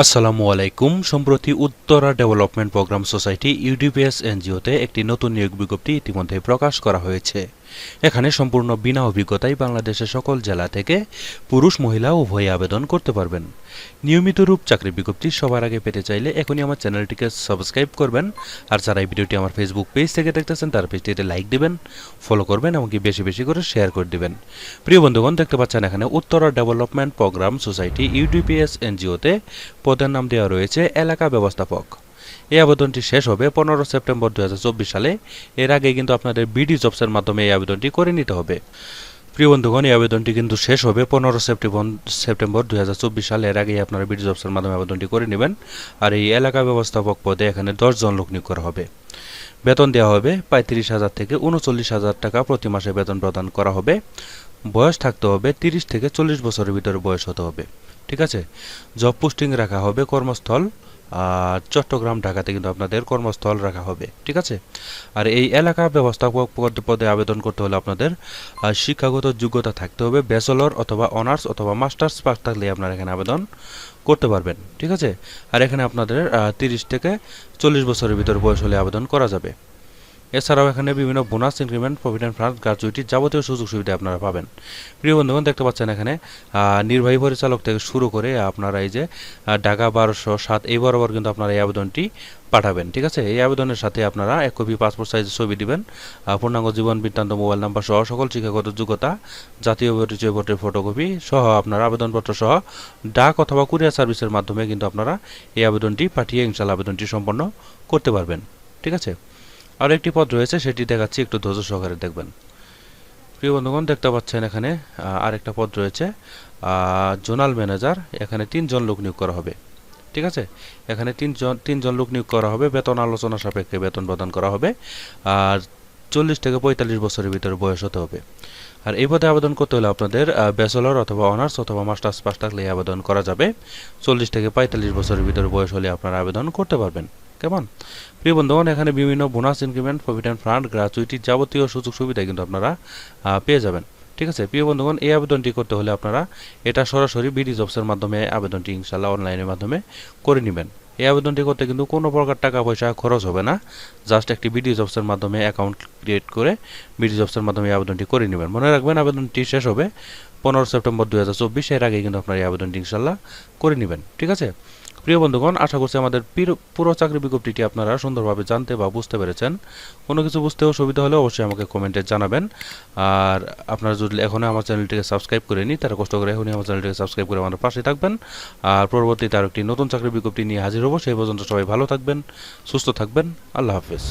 আসসালামু আলাইকুম। সম্প্রতি Uttara development programme society, UDPS এনজিওতে একটি নতুন নিয়োগ বিজ্ঞপ্তি ইতিমধ্যে প্রকাশ করা হয়েছে। এখানে সম্পূর্ণ বিনা অভিজ্ঞতায় বাংলাদেশের সকল জেলা থেকে পুরুষ, মহিলা উভয়ে আবেদন করতে পারবেন। নিয়মিত রূপ চাকরি বিজ্ঞপ্তি সবার আগে পেতে চাইলে এখনই আমার চ্যানেলটিকে সাবস্ক্রাইব করবেন। আর যারা এই ভিডিওটি আমার ফেসবুক পেজ থেকে দেখতেছেন, তার পেজটিতে লাইক দিবেন ফলো করবেন এমনকি বেশি বেশি করে শেয়ার করে দিবেন। প্রিয় বন্ধুগণ, দেখতে পাচ্ছেন এখানে Uttara development programme society UDPS এনজিওতে পদের নাম দেওয়া রয়েছে এলাকা ব্যবস্থাপক। এই আবেদনটি শেষ হবে পনেরো সেপ্টেম্বর দুহাজার চব্বিশ সালে। এর আগে কিন্তু আপনাদের বিডি জবসের মাধ্যমে এই আবেদনটি করে নিতে হবে। প্রিয় বন্ধুগণ, এই আবেদনটি কিন্তু শেষ হবে পনেরো সেপ্টেম্বর সেপ্টেম্বর দু হাজার চব্বিশ সালে। এর আগেই আপনারা বিডি জবসের মাধ্যমে আবেদনটি করে নেবেন আর এই এলাকা ব্যবস্থাপক পদে এখানে দশজন লোক নিয়োগ করা হবে। বেতন দেওয়া হবে পঁয়ত্রিশ হাজার থেকে উনচল্লিশ হাজার টাকা প্রতি মাসে বেতন প্রদান করা হবে। বয়স থাকতে হবে তিরিশ থেকে চল্লিশ বছরের ভিতরে বয়স হতে হবে। ঠিক আছে? জব পোস্টিং রাখা হবে কর্মস্থল, আর চট্টগ্রাম, ঢাকাতে কিন্তু আপনাদের কর্মস্থল রাখা হবে। ঠিক আছে? আর এই এলাকা ব্যবস্থাপক পদ- আবেদন করতে হলে আপনাদের শিক্ষাগত যোগ্যতা থাকতে হবে, ব্যাচেলর অথবা অনার্স অথবা মাস্টার্স পাস থাকলে আপনারা এখানে আবেদন করতে পারবেন। ঠিক আছে? আর এখানে আপনাদের তিরিশ থেকে চল্লিশ বছরের ভিতর বয়স হলে আবেদন করা যাবে। এছাড়াও এখানে বিভিন্ন bonus increment provident fund gratuity যাবতীয় সুযোগ সুবিধা আপনারা পাবেন। প্রিয় বন্ধুগণ, দেখতে পাচ্ছেন এখানে নির্বাহী পরিচালক থেকে শুরু করে আপনারা এই যে ঢাকা বারোশো সাত, এই বরাবর কিন্তু আপনারা এই আবেদনটি পাঠাবেন, ঠিক আছে? এই আবেদনের সাথে আপনারা এক কপি পাসপোর্ট সাইজের ছবি দিবেন পূর্ণাঙ্গ জীবন বৃত্তান্ত মোবাইল নাম্বার সহ সকল শিক্ষাগত যোগ্যতা, জাতীয় পরিচয় ভোটের ফটোকপি সহ আপনার আবেদনপত্র সহ ডাক অথবা কুরিয়ার সার্ভিসের মাধ্যমে কিন্তু আপনারা এই আবেদনটি পাঠিয়ে ইনশাল্লাহ আবেদনটি সম্পন্ন করতে পারবেন, ঠিক আছে? আর একটি পদ রয়েছে, সেটি দেখাচ্ছি, একটু ধৈর্য সহকারে দেখবেন। প্রিয় বন্ধুগণ, দেখতে পাচ্ছেন এখানে আরেকটা পদ রয়েছে জোনাল ম্যানেজার, এখানে তিনজন লোক নিয়োগ করা হবে। ঠিক আছে? এখানে তিনজন তিনজন লোক নিয়োগ করা হবে, বেতন আলোচনা সাপেক্ষে বেতন প্রদান করা হবে, আর চল্লিশ থেকে পঁয়তাল্লিশ বছরের ভিতরে বয়স হতে হবে। আর এই পদে আবেদন করতে হলে আপনাদের ব্যাচেলর অথবা অনার্স অথবা মাস্টার্স পাস থাকলে আবেদন করা যাবে। চল্লিশ থেকে পঁয়তাল্লিশ বছরের ভিতরে বয়স হলে আপনারা আবেদন করতে পারবেন। কেমন? প্রিয় বন্ধুগণ, এখানে বিভিন্ন bonus increment provident fund gratuity যাবতীয় সুযোগ সুবিধা কিন্তু আপনারা পেয়ে যাবেন। ঠিক আছে? প্রিয় বন্ধুগণ, এই আবেদনটি করতে হলে আপনারা এটা সরাসরি বিডি জবসের মাধ্যমে আবেদনটি ইনশাল্লাহ অনলাইনের মাধ্যমে করে নেবেন। এই আবেদনটি করতে কিন্তু কোনো প্রকার টাকা পয়সা খরচ হবে না। জাস্ট একটি বিডি জবসের মাধ্যমে অ্যাকাউন্ট ক্রিয়েট করে বিডি জবসের মাধ্যমে এই আবেদনটি করে নেবেন। মনে রাখবেন, আবেদনটি শেষ হবে পনেরো সেপ্টেম্বর দু হাজার চব্বিশ। এর আগে কিন্তু আপনার এই আবেদনটি ইনশাল্লাহ করে নেবেন। ঠিক আছে? প্রিয় বন্ধুগণ, আশা করছি আমাদের পুরো চাকরি বিজ্ঞপ্তিটি আপনারা সুন্দরভাবে জানতে বা বুঝতে পেরেছেন। কোনো কিছু বুঝতেও সুবিধা হলে অবশ্যই আমাকে কমেন্টে জানাবেন। আর আপনারা যদি এখনও আমার চ্যানেলটিকে সাবস্ক্রাইব করে নিই তারা কষ্ট করে এখনই আমার চ্যানেলটিকে সাবস্ক্রাইব করে আমার পাশে থাকবেন। আর পরবর্তীতে তার একটি নতুন চাকরি বিজ্ঞপ্তি নিয়ে হাজির হব, সেই পর্যন্ত সবাই ভালো থাকবেন, সুস্থ থাকবেন। আল্লাহ হাফেজ।